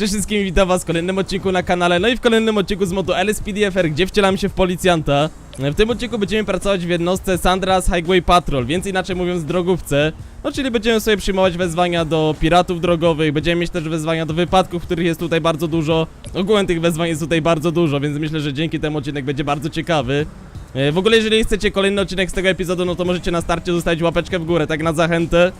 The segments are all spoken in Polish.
Cześć wszystkim, witam was w kolejnym odcinku na kanale, no i w kolejnym odcinku z modu LSPDFR, gdzie wcielam się w policjanta. W tym odcinku będziemy pracować w jednostce Sandras Highway Patrol, więc inaczej mówiąc drogówce. No czyli będziemy sobie przyjmować wezwania do piratów drogowych, będziemy mieć też wezwania do wypadków, których jest tutaj bardzo dużo. Ogółem tych wezwań jest tutaj bardzo dużo, więc myślę, że dzięki temu odcinek będzie bardzo ciekawy. E, W ogóle jeżeli chcecie kolejny odcinek z tego epizodu, no to możecie na starcie zostawić łapeczkę w górę, tak na zachętę.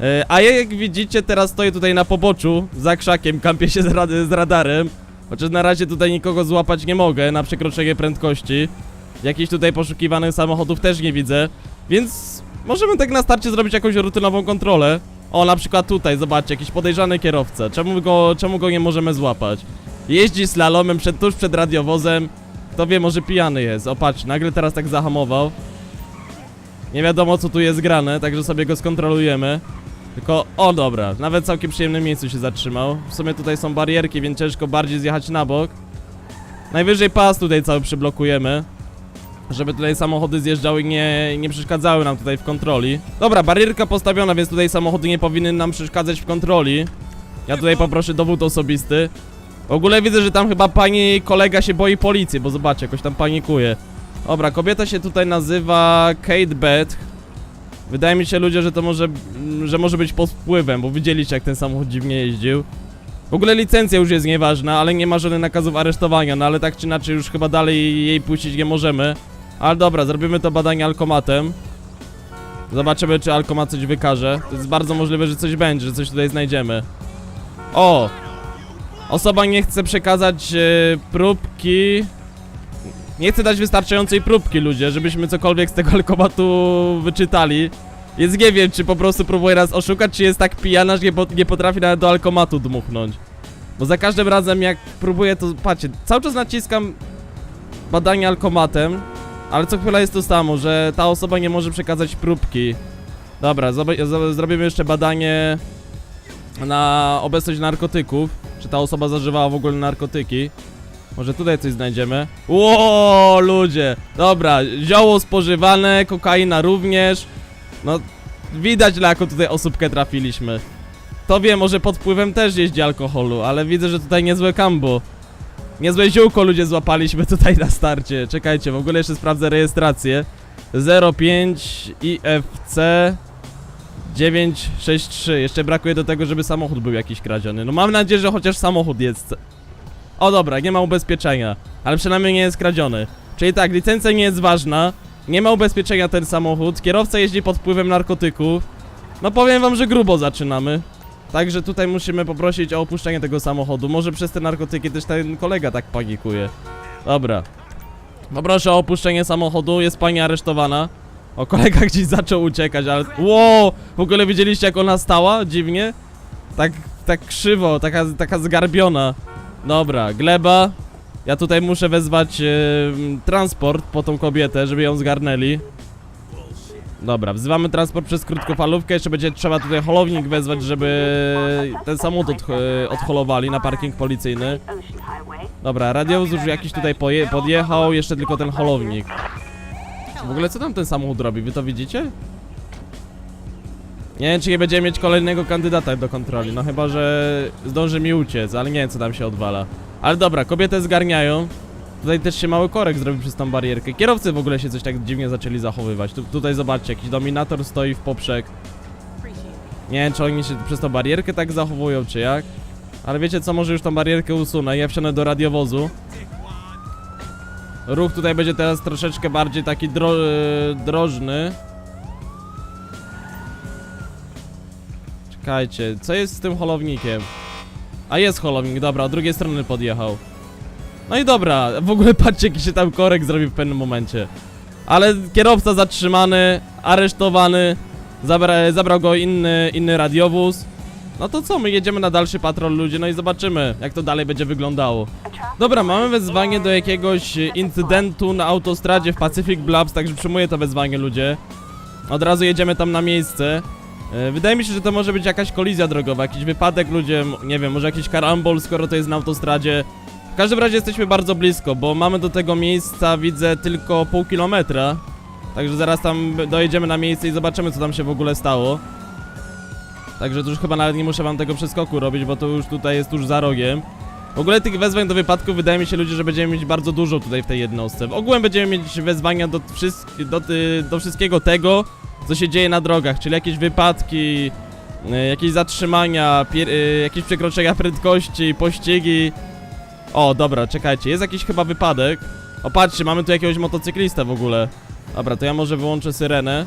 E, A ja jak widzicie teraz stoję tutaj na poboczu, za krzakiem, kampię się z, rad z radarem. Chociaż na razie tutaj nikogo złapać nie mogę na przekroczenie prędkości. Jakichś tutaj poszukiwanych samochodów też nie widzę. Więc możemy tak na starcie zrobić jakąś rutynową kontrolę. O, na przykład tutaj, zobaczcie, jakiś podejrzany kierowca. Czemu go, czemu go nie możemy złapać? Jeździ slalomem przed, tuż przed radiowozem. Kto wie, może pijany jest. O, patrz, nagle teraz tak zahamował. Nie wiadomo co tu jest grane, także sobie go skontrolujemy. Tylko, o dobra, nawet w całkiem przyjemnym miejscu się zatrzymał. W sumie tutaj są barierki, więc ciężko bardziej zjechać na bok. Najwyżej pas tutaj cały przyblokujemy. Żeby tutaj samochody zjeżdżały i nie, nie przeszkadzały nam tutaj w kontroli. Dobra, barierka postawiona, więc tutaj samochody nie powinny nam przeszkadzać w kontroli. Ja tutaj poproszę dowód osobisty. W ogóle widzę, że tam chyba pani kolega się boi policji, bo zobaczcie, jakoś tam panikuje. Dobra, kobieta się tutaj nazywa Kate Beth. Wydaje mi się ludzie, że to może, że może być pod wpływem, bo widzieliście jak ten samochód dziwnie jeździł. W ogóle licencja już jest nieważna, ale nie ma żadnych nakazów aresztowania, no ale tak czy inaczej już chyba dalej jej puścić nie możemy. Ale dobra, zrobimy to badanie alkomatem. Zobaczymy czy alkomat coś wykaże. To jest bardzo możliwe, że coś będzie, że coś tutaj znajdziemy. O! Osoba nie chce przekazać e, próbki nie chcę dać wystarczającej próbki, ludzie, żebyśmy cokolwiek z tego alkomatu wyczytali. Więc nie wiem, czy po prostu próbuje nas oszukać, czy jest tak pijana, że nie, po, nie potrafi nawet do alkomatu dmuchnąć. Bo za każdym razem, jak próbuję, to patrzcie, cały czas naciskam badanie alkomatem, ale co chwila jest to samo, że ta osoba nie może przekazać próbki. Dobra, zrobimy jeszcze badanie na obecność narkotyków. Czy ta osoba zażywała w ogóle narkotyki? Może tutaj coś znajdziemy? Ło, ludzie! Dobra, zioło spożywane, kokaina również. No, widać dla jaką tutaj osóbkę trafiliśmy. To wie, może pod wpływem też jeździ alkoholu, ale widzę, że tutaj niezłe kambo. Niezłe ziółko ludzie złapaliśmy tutaj na starcie. Czekajcie, w ogóle jeszcze sprawdzę rejestrację. 05 IFC 963. Jeszcze brakuje do tego, żeby samochód był jakiś kradziony. No mam nadzieję, że chociaż samochód jest o dobra, nie ma ubezpieczenia, ale przynajmniej nie jest kradziony. Czyli tak, licencja nie jest ważna, nie ma ubezpieczenia ten samochód, kierowca jeździ pod wpływem narkotyków. No powiem wam, że grubo zaczynamy. Także tutaj musimy poprosić o opuszczenie tego samochodu. Może przez te narkotyki też ten kolega tak panikuje. Dobra. Poproszę o opuszczenie samochodu, jest pani aresztowana. O, kolega gdzieś zaczął uciekać, ale... Wow! W ogóle widzieliście jak ona stała? Dziwnie? Tak, tak krzywo, taka, taka zgarbiona. Dobra, gleba. Ja tutaj muszę wezwać e, transport po tą kobietę, żeby ją zgarnęli. Dobra, wzywamy transport przez krótkofalówkę. Jeszcze będzie trzeba tutaj holownik wezwać, żeby ten samochód od, e, odholowali na parking policyjny. Dobra, radiowóz już jakiś tutaj podjechał, jeszcze tylko ten holownik. W ogóle co tam ten samochód robi? Wy to widzicie? Nie wiem, czy nie będziemy mieć kolejnego kandydata do kontroli, no chyba, że zdąży mi uciec, ale nie wiem, co tam się odwala. Ale dobra, kobietę zgarniają. Tutaj też się mały korek zrobił przez tą barierkę. Kierowcy w ogóle się coś tak dziwnie zaczęli zachowywać. Tu, tutaj zobaczcie, jakiś dominator stoi w poprzek. Nie wiem, czy oni się przez tą barierkę tak zachowują, czy jak. Ale wiecie co, może już tą barierkę usunę. Ja wsiądę do radiowozu. Ruch tutaj będzie teraz troszeczkę bardziej taki dro drożny. Czekajcie, co jest z tym holownikiem? A jest holownik, dobra, od drugiej strony podjechał. No i dobra, w ogóle patrzcie jaki się tam korek zrobił w pewnym momencie. Ale kierowca zatrzymany, aresztowany, zabra zabrał go inny, inny radiowóz. No to co, my jedziemy na dalszy patrol ludzie, no i zobaczymy jak to dalej będzie wyglądało. Dobra, mamy wezwanie do jakiegoś incydentu na autostradzie w Pacific Bluffs, także przyjmuję to wezwanie ludzie. Od razu jedziemy tam na miejsce. E, Wydaje mi się, że to może być jakaś kolizja drogowa, jakiś wypadek ludzie, m- nie wiem, może jakiś karambol, skoro to jest na autostradzie. W każdym razie jesteśmy bardzo blisko, bo mamy do tego miejsca, widzę, tylko pół kilometra. Także zaraz tam dojedziemy na miejsce i zobaczymy, co tam się w ogóle stało. Także to już chyba nawet nie muszę wam tego przeskoku robić, bo to już tutaj jest tuż za rogiem. W ogóle tych wezwań do wypadku wydaje mi się ludzie, że będziemy mieć bardzo dużo tutaj w tej jednostce. W ogóle będziemy mieć wezwania do, wszystk do, y, do wszystkiego tego, co się dzieje na drogach, czyli jakieś wypadki, y, jakieś zatrzymania, y, jakieś przekroczenia prędkości, pościgi. O, dobra, czekajcie, jest jakiś chyba wypadek. O, patrzcie, mamy tu jakiegoś motocyklista w ogóle. Dobra, to ja może wyłączę syrenę.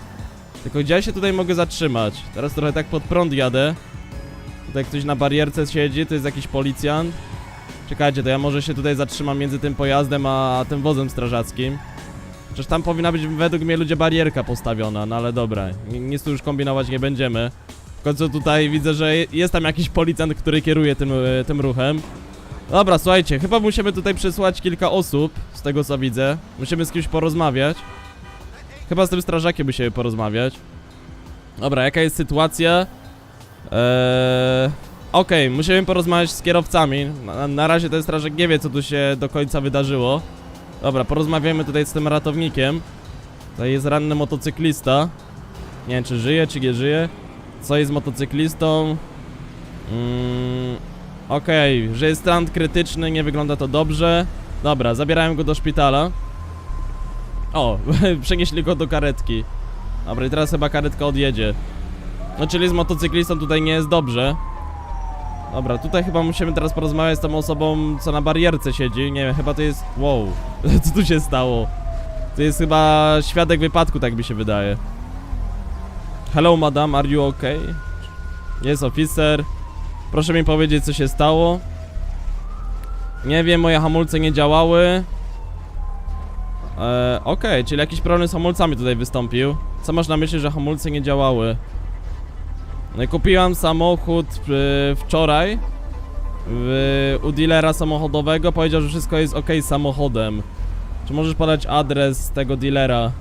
Tylko gdzie ja się tutaj mogę zatrzymać? Teraz trochę tak pod prąd jadę. Tutaj ktoś na barierce siedzi, to jest jakiś policjant. Czekajcie, to ja może się tutaj zatrzymam między tym pojazdem a tym wozem strażackim. Przecież tam powinna być według mnie ludzie barierka postawiona, no ale dobra, ni- nic tu już kombinować nie będziemy. W końcu tutaj widzę, że je- jest tam jakiś policjant, który kieruje tym, e, tym ruchem. Dobra, słuchajcie, chyba musimy tutaj przysłać kilka osób, z tego co widzę. Musimy z kimś porozmawiać. Chyba z tym strażakiem musimy porozmawiać. Dobra, jaka jest sytuacja? Eee... Okej, musimy porozmawiać z kierowcami. Na, na razie ten strażak nie wie, co tu się do końca wydarzyło. Dobra, porozmawiamy tutaj z tym ratownikiem. Tutaj jest ranny motocyklista. Nie wiem, czy żyje, czy nie żyje. Co jest z motocyklistą? Mm, Okej, że jest stan krytyczny, nie wygląda to dobrze. Dobra, zabierałem go do szpitala. O, przenieśli go do karetki. Dobra, i teraz chyba karetka odjedzie. No, czyli z motocyklistą tutaj nie jest dobrze. Dobra, tutaj chyba musimy teraz porozmawiać z tą osobą, co na barierce siedzi. Nie wiem, chyba to jest... Wow, co tu się stało? To jest chyba świadek wypadku, tak mi się wydaje. Hello, madam, are you okay? Jest oficer. Proszę mi powiedzieć, co się stało. Nie wiem, moje hamulce nie działały. Eee, okej, czyli jakiś problem z hamulcami tutaj wystąpił. Co masz na myśli, że hamulce nie działały? No Kupiłam samochód y, wczoraj u dealera samochodowego. Powiedział, że wszystko jest ok z samochodem. Czy możesz podać adres tego dealera?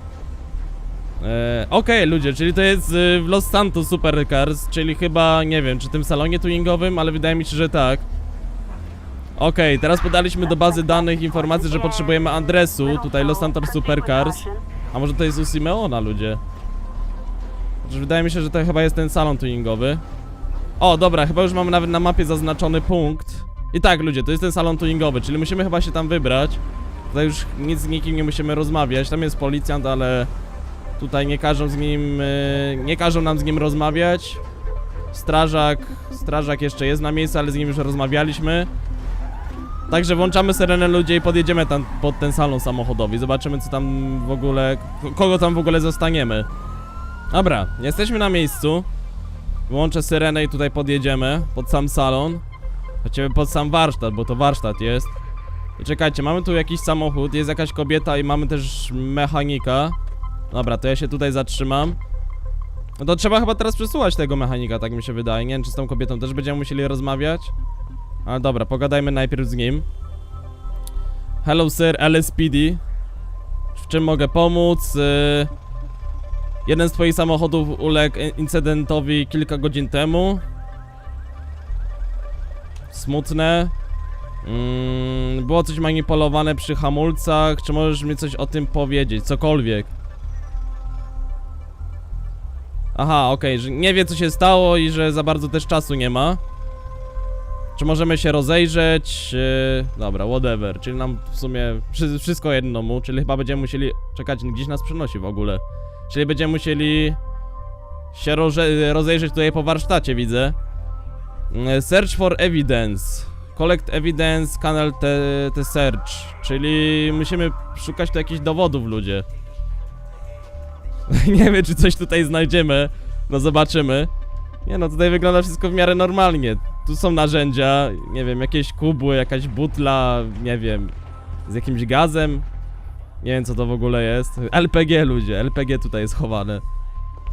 E, Okej, ludzie, czyli to jest y, w Los Santos Supercars, czyli chyba, nie wiem, czy tym salonie tuningowym, ale wydaje mi się, że tak. Okej, teraz podaliśmy do bazy danych informację, że potrzebujemy adresu, tutaj Los Santos Supercars. A może to jest u Simeona, ludzie? Wydaje mi się, że to chyba jest ten salon tuningowy. O, dobra, chyba już mamy nawet na mapie zaznaczony punkt. I tak, ludzie, to jest ten salon tuningowy, czyli musimy chyba się tam wybrać. Tutaj już nic z nikim nie musimy rozmawiać. Tam jest policjant, ale tutaj nie każą z nim, yy, nie każą nam z nim rozmawiać. Strażak, strażak jeszcze jest na miejscu, ale z nim już rozmawialiśmy. Także włączamy syrenę ludzie i podjedziemy tam pod ten salon samochodowy. Zobaczymy co tam w ogóle, kogo tam w ogóle zostaniemy. Dobra, jesteśmy na miejscu. Włączę syrenę i tutaj podjedziemy pod sam salon. Właściwie pod sam warsztat, bo to warsztat jest. I czekajcie, mamy tu jakiś samochód, jest jakaś kobieta i mamy też mechanika. Dobra, to ja się tutaj zatrzymam. No to trzeba chyba teraz przesłuchać tego mechanika, tak mi się wydaje. Nie wiem, czy z tą kobietą też będziemy musieli rozmawiać. Ale dobra, pogadajmy najpierw z nim. Hello sir, LSPD. W czym mogę pomóc? Y... Jeden z twoich samochodów uległ incydentowi kilka godzin temu. Smutne. Mm, było coś manipulowane przy hamulcach. Czy możesz mi coś o tym powiedzieć? Cokolwiek. Aha, okej, że nie wie co się stało i że za bardzo też czasu nie ma. Czy możemy się rozejrzeć? Yy, dobra, whatever. Czyli nam w sumie wszy- wszystko jedno mu, czyli chyba będziemy musieli. Czekać, gdzieś nas przenosi w ogóle. Czyli będziemy musieli się roze rozejrzeć tutaj po warsztacie, widzę. Mm, Search for evidence. Collect evidence, canal te, te search. Czyli musimy szukać tu jakichś dowodów, ludzie. Nie wiem, czy coś tutaj znajdziemy. No zobaczymy. Nie no, tutaj wygląda wszystko w miarę normalnie. Tu są narzędzia, nie wiem, jakieś kubły, jakaś butla, nie wiem, z jakimś gazem. Nie wiem co to w ogóle jest. LPG ludzie, LPG tutaj jest chowane.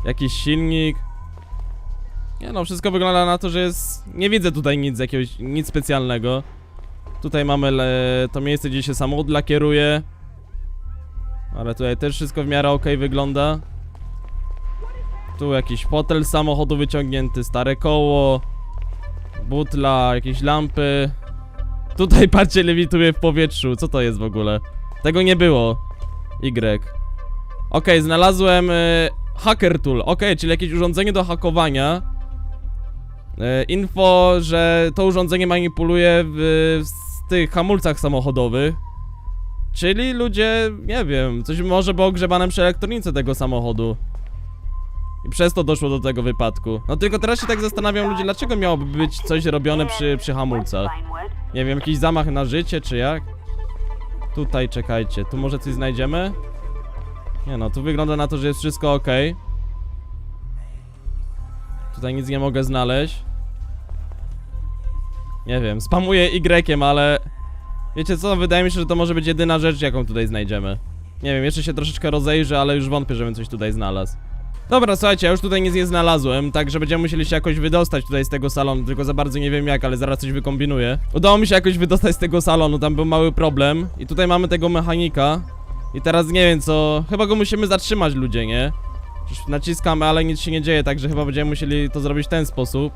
Jakiś silnik. Nie no, wszystko wygląda na to, że jest... Nie widzę tutaj nic jakiegoś, nic specjalnego. Tutaj mamy le... to miejsce, gdzie się samochód lakieruje. Ale tutaj też wszystko w miarę ok wygląda. Tu jakiś fotel samochodu wyciągnięty, stare koło. Butla, jakieś lampy. Tutaj patrzcie, lewituje w powietrzu. Co to jest w ogóle? Tego nie było. Y. Okej, znalazłem y, hacker tool. Okej, czyli jakieś urządzenie do hakowania. E, info, że to urządzenie manipuluje w, w tych hamulcach samochodowych. Czyli ludzie, nie wiem, coś może było ogrzebane przy elektronice tego samochodu. I przez to doszło do tego wypadku. No tylko teraz się tak zastanawiam ludzie, dlaczego miałoby być coś robione przy, przy hamulcach. Nie wiem, jakiś zamach na życie, czy jak? Tutaj, czekajcie, tu może coś znajdziemy? Nie no, tu wygląda na to, że jest wszystko ok. Tutaj nic nie mogę znaleźć. Nie wiem, spamuję Y, ale... Wiecie co, wydaje mi się, że to może być jedyna rzecz, jaką tutaj znajdziemy. Nie wiem, jeszcze się troszeczkę rozejrzę, ale już wątpię, żebym coś tutaj znalazł. Dobra, słuchajcie, ja już tutaj nic nie znalazłem, także będziemy musieli się jakoś wydostać tutaj z tego salonu, tylko za bardzo nie wiem jak, ale zaraz coś wykombinuję. Udało mi się jakoś wydostać z tego salonu, tam był mały problem. I tutaj mamy tego mechanika. I teraz nie wiem co, chyba go musimy zatrzymać ludzie, nie? Już naciskamy, ale nic się nie dzieje, także chyba będziemy musieli to zrobić w ten sposób.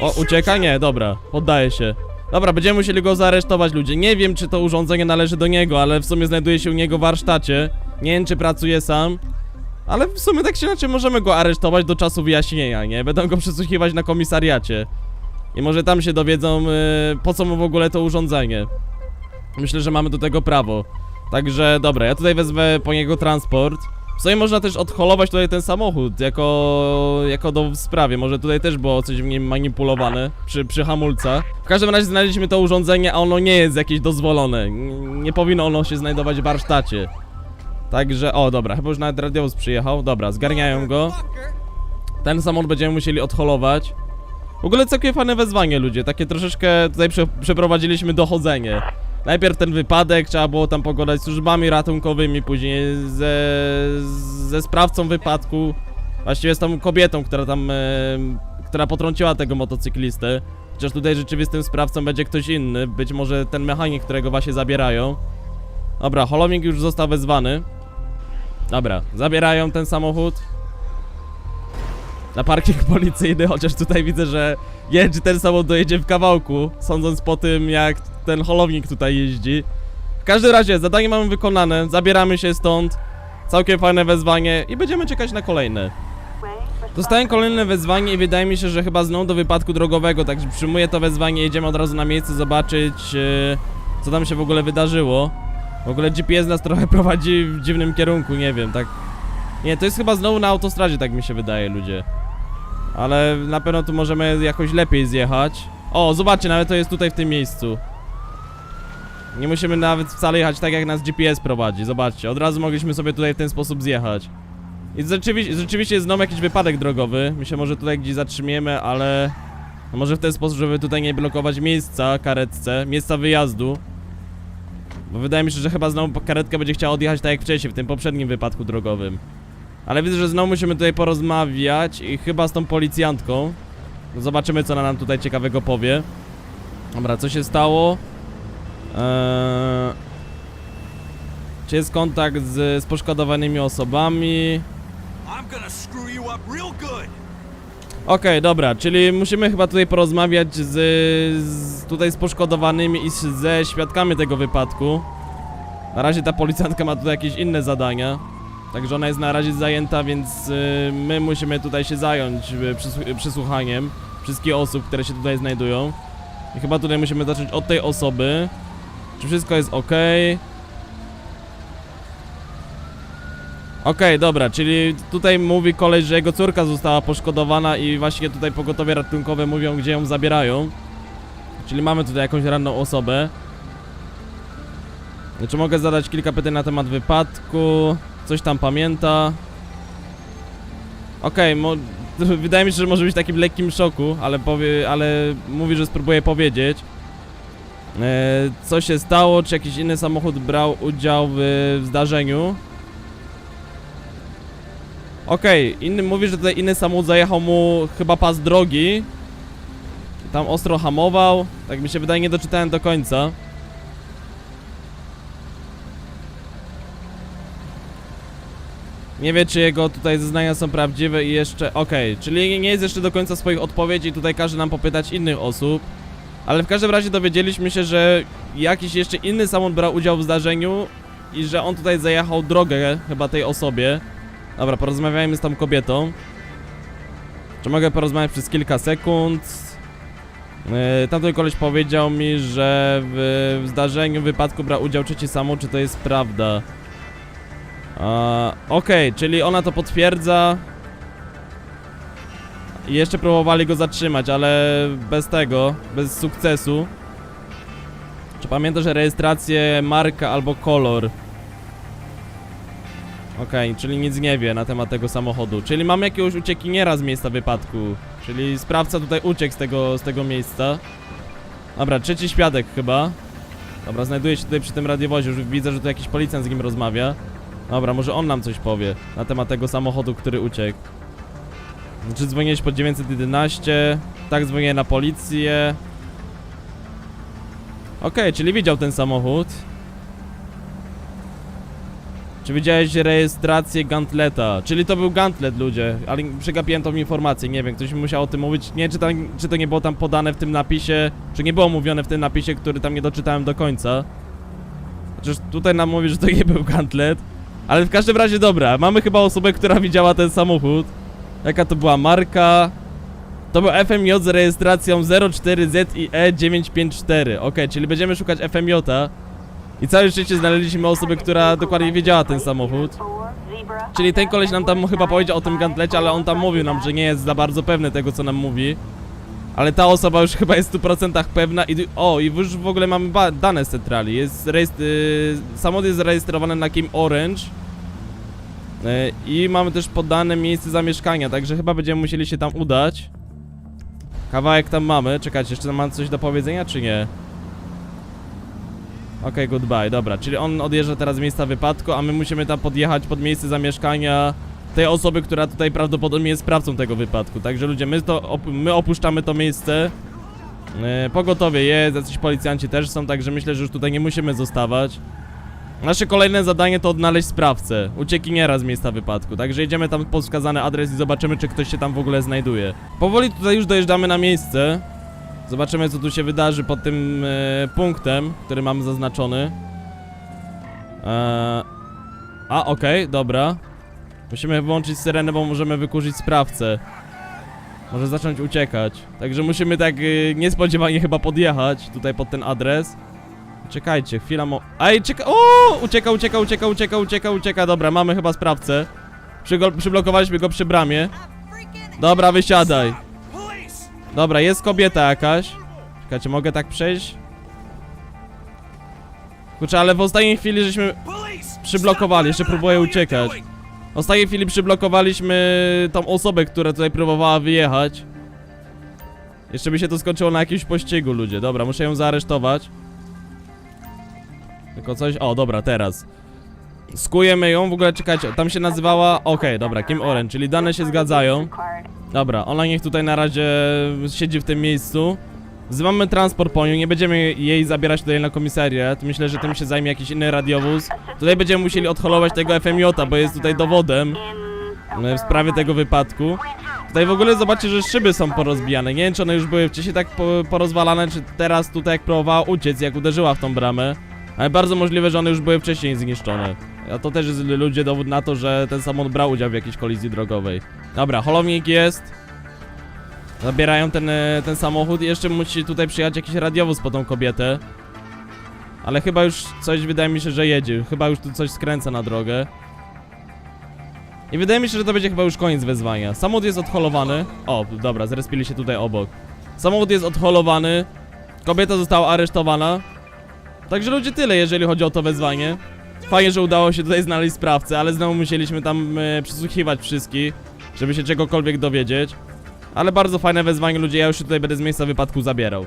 O, ucieka? Nie, dobra, poddaje się. Dobra, będziemy musieli go zaaresztować, ludzie. Nie wiem, czy to urządzenie należy do niego, ale w sumie znajduje się u niego w warsztacie. Nie wiem, czy pracuje sam. Ale w sumie tak czy inaczej możemy go aresztować do czasu wyjaśnienia, nie? Będą go przesłuchiwać na komisariacie. I może tam się dowiedzą, yy, po co mu w ogóle to urządzenie. Myślę, że mamy do tego prawo. Także, dobra, ja tutaj wezmę po niego transport. W sumie można też odholować tutaj ten samochód jako, jako do sprawie. Może tutaj też było coś w nim manipulowane przy, przy hamulcach. W każdym razie znaleźliśmy to urządzenie, a ono nie jest jakieś dozwolone. Nie powinno ono się znajdować w warsztacie. Także, o dobra, chyba już nawet radiowóz przyjechał. Dobra, zgarniają go. Ten samochód będziemy musieli odholować. W ogóle całkiem fajne wezwanie, ludzie. Takie troszeczkę tutaj prze, przeprowadziliśmy dochodzenie. Najpierw ten wypadek, trzeba było tam pogadać z służbami ratunkowymi, później ze, ze sprawcą wypadku. Właściwie z tą kobietą, która tam, e, która potrąciła tego motocyklistę. Chociaż tutaj rzeczywistym sprawcą będzie ktoś inny, być może ten mechanik, którego właśnie zabierają. Dobra, holownik już został wezwany. Dobra, zabierają ten samochód. Na parking policyjny, chociaż tutaj widzę, że nie ten samochód dojedzie w kawałku, sądząc po tym, jak ten holownik tutaj jeździ. W każdym razie, zadanie mamy wykonane, zabieramy się stąd. Całkiem fajne wezwanie i będziemy czekać na kolejne. Dostałem kolejne wezwanie i wydaje mi się, że chyba znowu do wypadku drogowego, także przyjmuję to wezwanie, jedziemy od razu na miejsce zobaczyć, e, co tam się w ogóle wydarzyło. W ogóle GPS nas trochę prowadzi w dziwnym kierunku, nie wiem, tak... Nie, to jest chyba znowu na autostradzie, tak mi się wydaje, ludzie. Ale na pewno tu możemy jakoś lepiej zjechać. O, zobaczcie, nawet to jest tutaj w tym miejscu. Nie musimy nawet wcale jechać tak, jak nas GPS prowadzi. Zobaczcie, od razu mogliśmy sobie tutaj w ten sposób zjechać. I rzeczywiście, rzeczywiście jest znowu jakiś wypadek drogowy. My się może tutaj gdzieś zatrzymiemy, ale... Może w ten sposób, żeby tutaj nie blokować miejsca karetce, miejsca wyjazdu. Bo wydaje mi się, że chyba znowu karetka będzie chciała odjechać tak jak wcześniej, w tym poprzednim wypadku drogowym. Ale widzę, że znowu musimy tutaj porozmawiać i chyba z tą policjantką. Zobaczymy, co ona nam tutaj ciekawego powie. Dobra, co się stało? Eee... Czy jest kontakt z, z poszkodowanymi osobami? I'm gonna screw you up real good. Okej, dobra, czyli musimy chyba tutaj porozmawiać z, z tutaj z poszkodowanymi i z, ze świadkami tego wypadku. Na razie ta policjantka ma tutaj jakieś inne zadania. Także ona jest na razie zajęta, więc y, my musimy tutaj się zająć y, przysłu- przysłuchaniem wszystkich osób, które się tutaj znajdują. I chyba tutaj musimy zacząć od tej osoby. Czy wszystko jest ok? Okej, dobra, czyli tutaj mówi koleś, że jego córka została poszkodowana i właśnie tutaj pogotowie ratunkowe mówią, gdzie ją zabierają. Czyli mamy tutaj jakąś ranną osobę. Czy mogę zadać kilka pytań na temat wypadku? Coś tam pamięta? Okej, wydaje mi się, że może być w takim lekkim szoku, ale powie, ale mówi, że spróbuje powiedzieć. E, co się stało? Czy jakiś inny samochód brał udział w, w zdarzeniu? Okej, inny mówi, że tutaj inny samochód zajechał mu chyba pas drogi. Tam ostro hamował. Tak mi się wydaje, nie doczytałem do końca. Nie wie, czy jego tutaj zeznania są prawdziwe i jeszcze... Okej, czyli nie jest jeszcze do końca swoich odpowiedzi, tutaj każe nam popytać innych osób. Ale w każdym razie dowiedzieliśmy się, że jakiś jeszcze inny samochód brał udział w zdarzeniu i że on tutaj zajechał drogę chyba tej osobie. Dobra, porozmawiajmy z tą kobietą. Czy mogę porozmawiać przez kilka sekund? Yy, tamten koleś powiedział mi, że w, w zdarzeniu, w wypadku brał udział trzeci samochód, czy to jest prawda? A, Okej, czyli ona to potwierdza. I jeszcze próbowali go zatrzymać, ale bez tego, bez sukcesu. Czy pamiętasz rejestrację, marka albo kolor? Okej, czyli nic nie wie na temat tego samochodu. Czyli mamy jakiegoś uciekiniera z miejsca wypadku. Czyli sprawca tutaj uciekł z tego, z tego miejsca. Dobra, trzeci świadek chyba. Dobra, znajduje się tutaj przy tym radiowozie. Już widzę, że tu jakiś policjant z nim rozmawia. Dobra, może on nam coś powie na temat tego samochodu, który uciekł. Czy dzwoniłeś pod 911? Tak, dzwonię na policję. Okej, czyli widział ten samochód. Czy widziałeś rejestrację Gantleta? Czyli to był Gantlet, ludzie, ale przegapiłem tą informację, nie wiem, ktoś mi musiał o tym mówić. Nie czy, tam, czy to nie było tam podane w tym napisie, czy nie było mówione w tym napisie, który tam nie doczytałem do końca. Chociaż tutaj nam mówi, że to nie był Gantlet. Ale w każdym razie dobra, mamy chyba osobę, która widziała ten samochód. Jaka to była marka? To był FMJ z rejestracją 04ZIE954. Ok, czyli będziemy szukać FMJ. I całe szczęście znaleźliśmy osobę, która dokładnie wiedziała ten samochód. Czyli ten koleś nam tam chyba powiedział o tym gantlecie, ale on tam mówił nam, że nie jest za bardzo pewny tego, co nam mówi. Ale ta osoba już chyba jest w 100% pewna i... O, i już w ogóle mamy dane z centrali. Jest rejestr... Yy, samochód jest zarejestrowany na Kim Orange. Yy, I mamy też podane miejsce zamieszkania, także chyba będziemy musieli się tam udać. Kawałek tam mamy. Czekajcie, jeszcze mam coś do powiedzenia, czy nie? Okej, goodbye, dobra, czyli on odjeżdża teraz z miejsca wypadku, a my musimy tam podjechać pod miejsce zamieszkania tej osoby, która tutaj prawdopodobnie jest sprawcą tego wypadku. Także ludzie, my, to op my opuszczamy to miejsce. Yy, pogotowie jest, jacyś policjanci też są, także myślę, że już tutaj nie musimy zostawać. Nasze kolejne zadanie to odnaleźć sprawcę, uciekiniera z miejsca wypadku. Także jedziemy tam pod wskazany adres i zobaczymy, czy ktoś się tam w ogóle znajduje. Powoli tutaj już dojeżdżamy na miejsce. Zobaczymy, co tu się wydarzy pod tym e, punktem, który mamy zaznaczony. E, a, okej, dobra. Musimy włączyć syrenę, bo możemy wykurzyć sprawcę. Może zacząć uciekać. Także musimy tak e, niespodziewanie chyba podjechać tutaj pod ten adres. Czekajcie, chwila mo... Czeka... O! Ucieka, ucieka, ucieka, ucieka, ucieka, ucieka. Dobra, mamy chyba sprawcę. Przyblokowaliśmy go przy bramie. Dobra, wysiadaj. Dobra, jest kobieta jakaś. Czekajcie, mogę tak przejść? Kurczę, ale w ostatniej chwili żeśmy... Przyblokowali, jeszcze próbuję uciekać. W ostatniej chwili przyblokowaliśmy tą osobę, która tutaj próbowała wyjechać. Jeszcze by się to skończyło na jakimś pościgu, ludzie. Dobra, muszę ją zaaresztować. Tylko coś... O, dobra, teraz. Skujemy ją, w ogóle czekajcie, tam się nazywała... Okej, dobra, Kim Orange, czyli dane się zgadzają. Dobra, ona niech tutaj na razie siedzi w tym miejscu. Wzywamy transport po nią, nie będziemy jej zabierać tutaj na komisariat. Myślę, że tym się zajmie jakiś inny radiowóz. Tutaj będziemy musieli odholować tego FMJ, bo jest tutaj dowodem e, w sprawie tego wypadku. Tutaj w ogóle zobaczcie, że szyby są porozbijane. Nie wiem, czy one już były wcześniej tak po, porozwalane, czy teraz tutaj jak próbowała uciec, jak uderzyła w tą bramę. Ale bardzo możliwe, że one już były wcześniej zniszczone. A to też jest ludzie dowód na to, że ten samochód brał udział w jakiejś kolizji drogowej. Dobra, holownik jest. Zabierają ten, e, ten samochód i jeszcze musi tutaj przyjechać jakiś radiowóz po tą kobietę. Ale chyba już coś wydaje mi się, że jedzie. Chyba już tu coś skręca na drogę. I wydaje mi się, że to będzie chyba już koniec wezwania. Samochód jest odholowany. O, dobra, zrespili się tutaj obok. Samochód jest odholowany. Kobieta została aresztowana. Także ludzie tyle, jeżeli chodzi o to wezwanie. Fajnie, że udało się tutaj znaleźć sprawcę, ale znowu musieliśmy tam e, przesłuchiwać wszystkich, żeby się czegokolwiek dowiedzieć. Ale bardzo fajne wezwanie, ludzie, ja już się tutaj będę z miejsca wypadku zabierał.